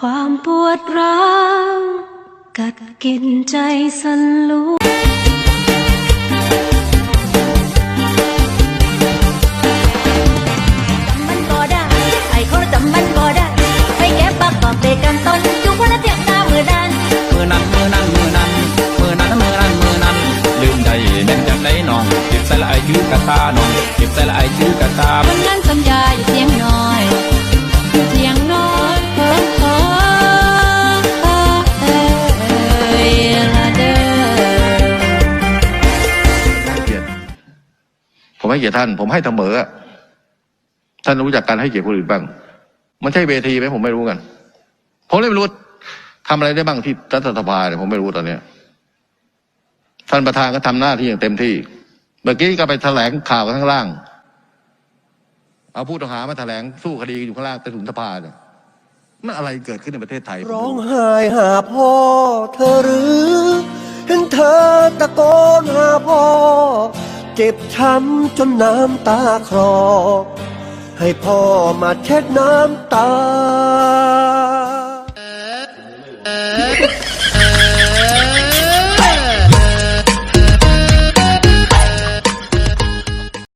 ความปวดร้าวกัดกินใจสันลวยใส่ละไอชื่อกะตาน้องเก็บใส่ละไอชื่อกะตา ผมให้เกียรติท่าน ผมให้เสมอท่านรู้จักการให้เกียรติคนอื่นบ้าง มันใช่เวทีไหมผมไม่รู้กันผมเลยไม่รู้ทำอะไรได้บ้างที่รัฐสภาเนี่ยผมไม่รู้ตอนเนี้ยท่านประธานก็ทำหน้าที่อย่างเต็มที่ เมื่อกี้ก็ไปแถลงข่าวกันข้างล่าง เอาผู้ต้องหามาแถลงสู้คดีอยู่ข้างล่างใต้ถุนสภาเนี่ยมันอะไรเกิดขึ้นในประเทศไทยผมร้องไห้หาพ่อเธอหรือ เห็นเธอตะโกนหาพ่อ เจ็บช้ำจนน้ำตาคลอ ให้พ่อมาเช็ดน้ำตา